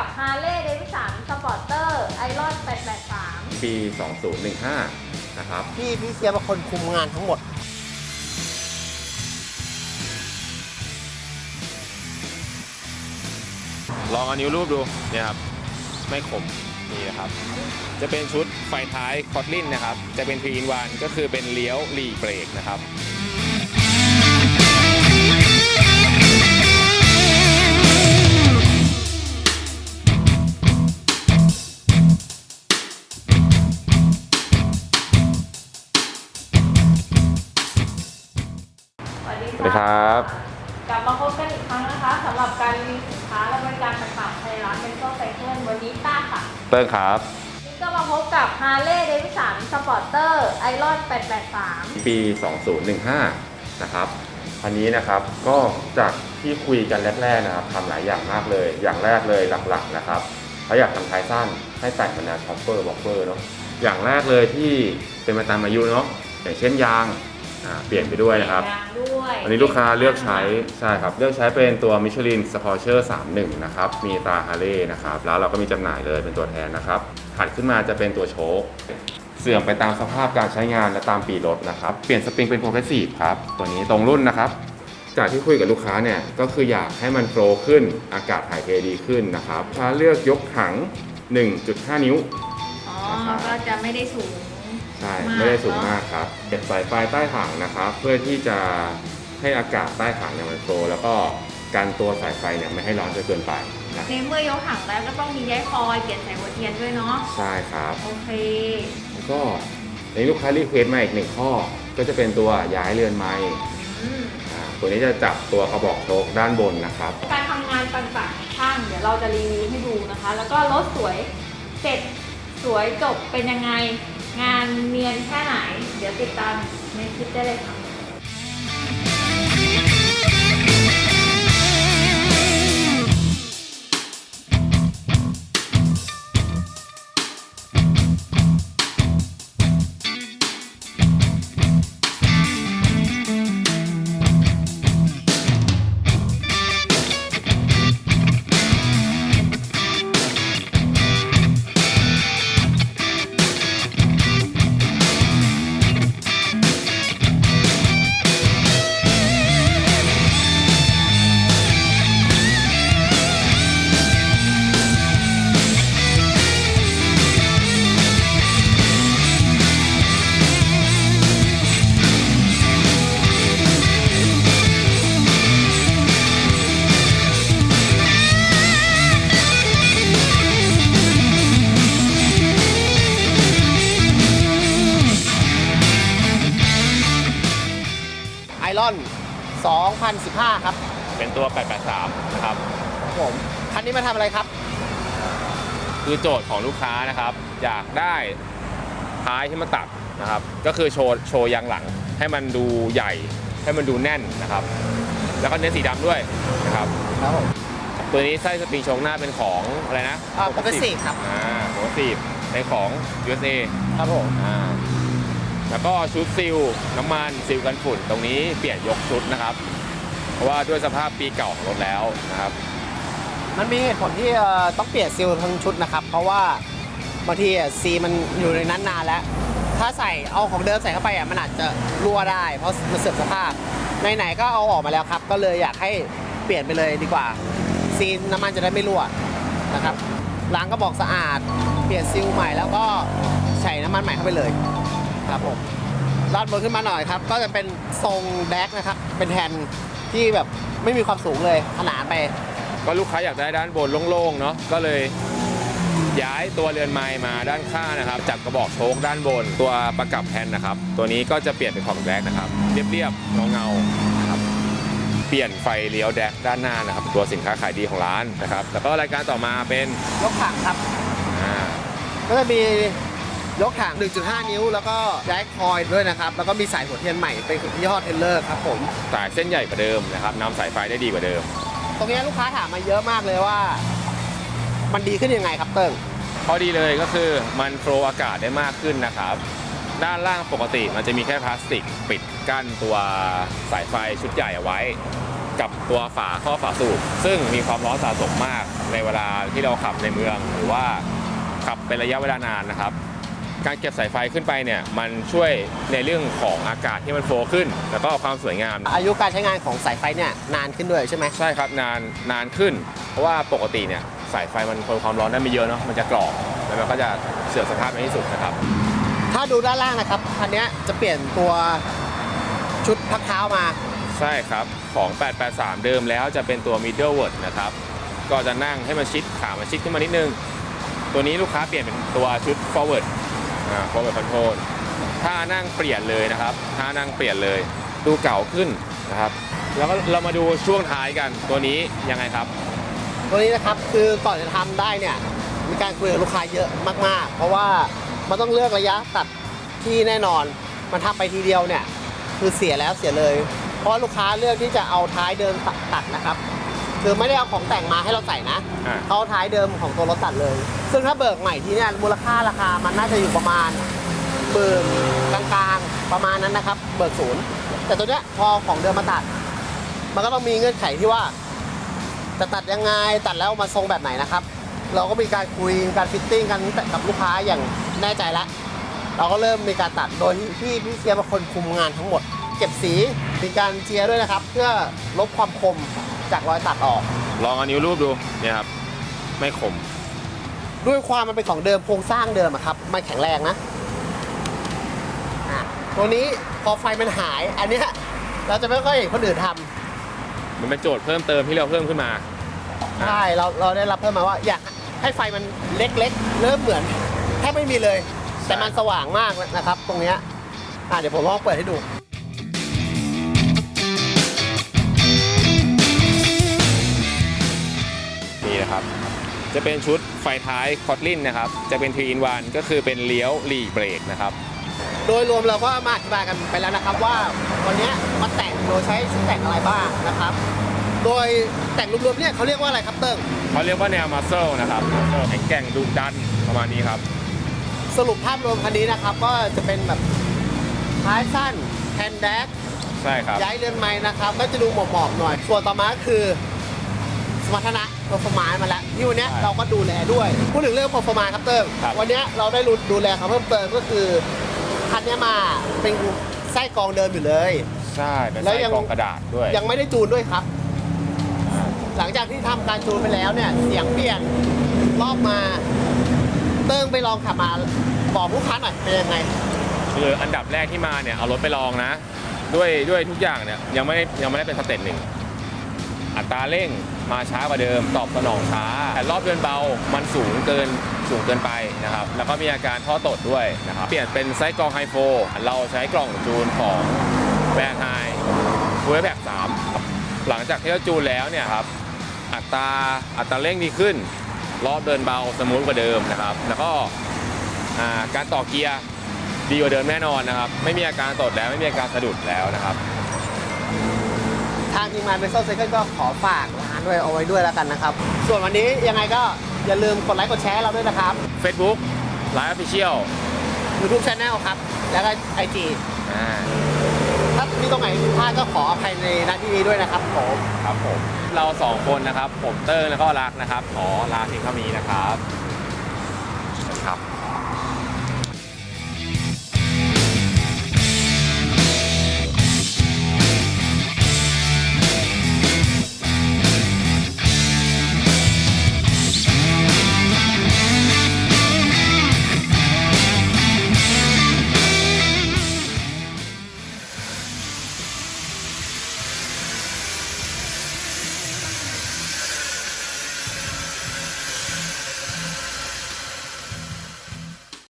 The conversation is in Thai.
กับ Harley Davidson Sporter Iron 883 ปี 2015 นะครับ พี่พี่เสียเป็นคนคุมงานทั้งหมด ลองเอานิ้วรูปดู เนี่ยครับ ไม่ขม นี่นะครับ จะเป็นชุดไฟท้ายคอตลินนะครับ จะเป็นทีนวันก็คือเป็นเลี้ยวหลีเบรกนะครับ วัสดีสวัสดีครับ กลับมาพบกันอีกครั้งนะคะสำหรับการรีวิวสินค้าและบริการต่างๆในร้านเ e นโซไซเคิลวันนี้ต้าค่ะเติ้งครับ นี่ก็มาพบกับ Harley Davidson Sporter Iron 883 ปี 2015 นะครับ อันนี้นะครับก็จากที่คุยกันแรกๆนะครับทำหลายอย่างมากเลย อย่างแรกเลยหลักๆนะครับเขาอยากทำท้ายสั้นให้แต่งเป็นแนวช็อปเปอร์บ็อกเปอร์เนาะ อย่างแรกเลยที่เป็นไปตามอายุเนาะ อย่างเช่นยางอ่าเปลี่ยนไปด้วยนะครับยางด้วย อันนี้ลูกค้าเลือกใช้ใช่ครับเลือกใช้เป็นตัว Michelin s p o r t e r 31 นะครับ มีตราฮาร์เลย์นะครับ แล้วเราก็มีจำหน่ายเลยเป็นตัวแทนนะครับถัดขึ้นมาจะเป็นตัวโชคเสื่อมไปตามสภาพการใช้งานและตามปีรถนะครับ เปลี่ยนสปริงเป็นโปรเกรสซีฟครับ ตัวนี้ตรงรุ่นนะครับ จากที่คุยกับลูกค้าเนี่ยก็คืออยากให้มันโฟลว์ขึ้นอากาศถ่ายเทดีขึ้นนะครับลูกค้าเลือกยกถัง 1.5 นิ้ว อ๋อ ก็จะไม่ได้สูง ใช่มากไม่ได้สูงมากครับเก็บสายไฟใต้ถังนะครับ เพื่อที่จะ ให้อากาศใต้ถังเนี่ยมันโฟลว์แล้วก็กันตัวสายไฟเนี่ยไม่ให้ร้อนจนเกินไปนะในเมื่อยกถังแล้วก็ต้องมีย้ายคอยเปลี่ยนสายหัวเทียนด้วยเนาะใช่ครับโอเคแล้วก็ในลูกค้ารีเควสต์มาอีกหนึ่งข้อ ก็จะเป็นตัวย้ายเรือนไม้อืมอ่าตัวนี้จะจับตัวกระบอกโชคด้านบนนะครับ การทำงานต่างๆของช่างเดี๋ยวเราจะรีวิวให้ดูนะคะ แล้วก็รถสวยเสร็จสวยจบเป็นยังไง งานเนียนแค่ไหน เดี๋ยวติดตามในคลิปได้เลยค่ะ เป็นตัว 883 นะครับ ครับผมคันนี้มาทำอะไรครับ คือโจทย์ของลูกค้านะครับ อยากได้ท้ายที่มาตัดนะครับ ก็คือโชว์โชว์ยางหลัง ให้มันดูใหญ่ ให้มันดูแน่นนะครับ แล้วก็เน้นสีดำด้วยนะครับ ครับผมตัวนี้ไส้สปริงโชงหน้าเป็นของอะไรนะอ่า Progressive ครับ อ่าโปรซีฟเป็นของ USA ครับผม อ่าแล้วก็ชุดซิลน้ำมันซิลกันฝุ่น ตรงนี้เปลี่ยนยกชุดนะครับเพ ราะว่าด้วยสภาพปีเก่าของรถแล้วนะครับ มันมีเหตุผลที่เอ่อต้องเปลี่ยนซีลทั้งชุดนะครับ เพราะว่าบางทีอะซีมันอยู่ในนั้นนานแล้ว ถ้าใส่เอาของเดิมใส่เข้าไปอะมันอาจจะรั่วได้ เพราะมันเสื่อมสภาพไหนๆก็เอาออกมาแล้วครับ ก็เลยอยากให้เปลี่ยนไปเลยดีกว่า ซีนน้ำมันจะได้ไม่รั่วนะครับล้างก็บอกสะอาด เปลี่ยนซีลใหม่แล้วก็ใส่น้ำมันใหม่เข้าไปเลยครับผมลาดบนขึ้นมาหน่อยครับ ก็จะเป็นทรงแดกนะครับเป็นแทน ที่แบบไม่มีความสูงเลยขนานไป ก็ลูกค้าอยากได้ด้านบนโล่งๆเนาะก็เลยย้ายตัวเรือนไม้มาด้านข้างนะครับจับกระบอกโชคด้านบน ตัวประกับแผ่นนะครับ ตัวนี้ก็จะเปลี่ยนเป็นของแดกนะครับ เรียบๆเงาๆนะครับเปลี่ยนไฟเลี้ยวแดกด้านหน้านะครับ ตัวสินค้าขายดีของร้านนะครับแล้วก็รายการต่อมาเป็นยกถังครับ อ่าก็จะมี ยกถัง 1.5 นิ้ว แล้วก็ย้ายคอยล์ด้วยนะครับ แล้วก็มีสายหัวเทียนใหม่ เป็นยี่ห้อเทเลอร์ครับผม สายเส้นใหญ่กว่าเดิมนะครับนำสายไฟได้ดีกว่าเดิม ตรงนี้ลูกค้าถามมาเยอะมากเลยว่า มันดีขึ้นยังไงครับเติ้งข้อดีเลยก็คือมันโฟลว์อากาศได้มากขึ้นนะครับ ด้านล่างปกติมันจะมีแค่พลาสติก ปิดกั้นตัวสายไฟชุดใหญ่เอาไว้ กับตัวฝาข้อฝาสูบซึ่งมีความร้อนสะสมมากในเวลาที่เราขับในเมือง หรือว่าขับเป็นระยะเวลานานนะครับ การเก็บสายไฟขึ้นไปเนี่ยมันช่วยในเรื่องของอากาศที่มันโฟล์ขึ้น แล้วก็ความสวยงาม อายุการใช้งานของสายไฟเนี่ยนานขึ้นด้วยใช่ไหมใช่ครับนานนานขึ้น เพราะว่าปกติเนี่ยสายไฟมันทนความร้อนได้ไม่เยอะเนาะมันจะกรอบแล้วมันก็จะเสื่อมสภาพในที่สุดนะครับ ถ้าดูด้านล่างนะครับคันเนี้ยจะเปลี่ยนตัวชุดพักเท้ามาใช่ครับของ 883 เดิมแล้วจะเป็นตัว middle word นะครับก็จะนั่งให้มันชิดขามันชิดขึ้นมานิดนึง ตัวนี้ลูกค้าเปลี่ยนเป็นตัวชุด forward อ่า forward control ถ้านั่งเปลี่ยนเลยนะครับถ้านั่งเปลี่ยนเลย ดูเก่าขึ้นนะครับ แล้วก็เรามาดูช่วงท้ายกันตัวนี้ยังไงครับ ตัวนี้นะครับคือก่อนจะทำได้เนี่ยมีการคุยกับลูกค้าเยอะมาก ๆ เพราะว่ามันต้องเลือกระยะตัดที่แน่นอน มันทำไปทีเดียวเนี่ยคือเสียแล้วเสียเลย เพราะลูกค้าเลือกที่จะเอาท้ายเดิมตัดนะครับ คือไม่ได้เอาของแต่งมาให้เราใส่นะอ่า เขาเอาท้ายเดิมของตัวรถตัดเลย ซึ่งถ้าเบิกใหม่ที่เนี่ยมูลค่าราคามันน่าจะอยู่ประมาณหมื่นกลางๆประมาณนั้นนะครับ เบิกศูนย์แต่ตัวเนี้ยพอของเดิมมาตัด มันก็ต้องมีเงื่อนไขที่ว่า จะตัดยังไงตัดแล้วมาทรงแบบไหนนะครับ เราก็มีการคุยการฟิตติ้งกันกับลูกค้าอย่างแน่ใจแล้ว เราก็เริ่มมีการตัดโดยที่พี่เชียร์เป็นคนคุมงานทั้งหมด เก็บสีมีการเจียร์ด้วยนะครับ เพื่อลบความคม จากรอยตัดออก ลองเอานิ้วรูปดูเนี่ยครับไม่ขมด้วยความมันเป็นของเดิมโครงสร้างเดิมอะครับมันแข็งแรงนะอะตัวนี้พอไฟมันหาย อันเนี้ยเราจะไม่ค่อยเห็นคนอื่นทำมันเป็นโจทย์เพิ่มเติมที่เราเพิ่มขึ้นมา ใช่เราเราได้รับเพิ่มมาว่าอยากให้ไฟมันเล็กๆ เริ่มเหมือนแทบไม่มีเลย แต่มันสว่างมากนะครับ ตรงเนี้ยอะเดี๋ยวผมลองเปิดให้ดู นี่นะครับ จะเป็นชุดไฟท้ายคอตลินนะครับ จะเป็น3 in 1ก็คือเป็นเลี้ยวหลีเบรกนะครับ โดยรวมเราก็มาอธิบายกันไปแล้วนะครับว่าวันเนี้ยมาแต่งโดยใช้ชุดแต่งอะไรบ้างนะครับ โดยแต่งรวมๆเนี่ยเขาเรียกว่าอะไรครับเติ้งเขาเรียกว่าแนวมัสเซลนะครับแข็งแกร่งดุดันประมาณนี้ครับ สรุปภาพรวมคันนี้นะครับ ก็จะเป็นแบบท้ายสั้นแฮนด์แดกใช่ครับย้ายเรือนไม้นะครับก็จะดูหมอบๆหน่อย ส่วนต่อมาก็คือส มรรถนะเ e อร์ฟอร์มานมาแล้วที่วันเนี้ยใช่เราก็ดูแลด้วยพูดถึงเรื่อง p e r f o r m a n c e ครับเติมครับ วันเนี้ยเราได้รู้ดูแลเขาเพิ่มเติมก็คือคันเนี้ยมาเป็นไส้กรองเดิมอยู่เลย ใช่เป็นแล้วไส้ยังกรองกระดาษด้วยยังไม่ได้จูนด้วยครับ หลังจากที่ทำการจูนไปแล้วเนี่ย เสียงเปลี่ยนรอบมา เติ้งไปลองขับมาบอกลูกค้าหน่อยเป็นยังไง คืออันดับแรกที่มาเนี่ยเอารถไปลองนะ ด้วยด้วยทุกอย่างเนี่ยยังไม่ได้ยังไม่ได้เป็นสเต็ปหนึ่งอัตราเร่ง มาช้ากว่าเดิม ตอบสนองช้า แต่รอบเดินเบามันสูงเกินสูงเกินไปนะครับ แล้วก็มีอาการท่อตดด้วยนะครับ เปลี่ยนเป็นไซส์กรองไฮโฟเราใช้กล่องจูนของแวร์ไฮฟูเอฟแบกสามหลังจากที่เราจูนแล้วเนี่ยครับอัตราอัตราเร่งดีขึ้นรอบเดินเบาสมูทกว่าเดิมนะครับ แล้วก็การต่อเกียร์ดีกว่าเดิมแน่นอนนะครับ ไม่มีอาการตดแล้วไม่มีอาการสะดุดแล้วนะครับ ทางทีมงานเบสโซเซคันก็ขอฝากร้านด้วยเอาไว้ด้วยแล้วกันนะครับ ส่วนวันนี้ยังไงก็อย่าลืมกดไลค์กดแชร์ให้เราด้วยนะครับ Facebook Line Official YouTube Channel ครับ แล้วก็ IG อ่าถ้ามีตรงไหนผิดพลาดก็ขออภัยในหน้าที่นี้ด้วยนะครับผมครับผม เราสองคนนะครับ ผมเติ้งแล้วก็รักนะครับ ขอลาเพียงเท่านี้นะครับครับ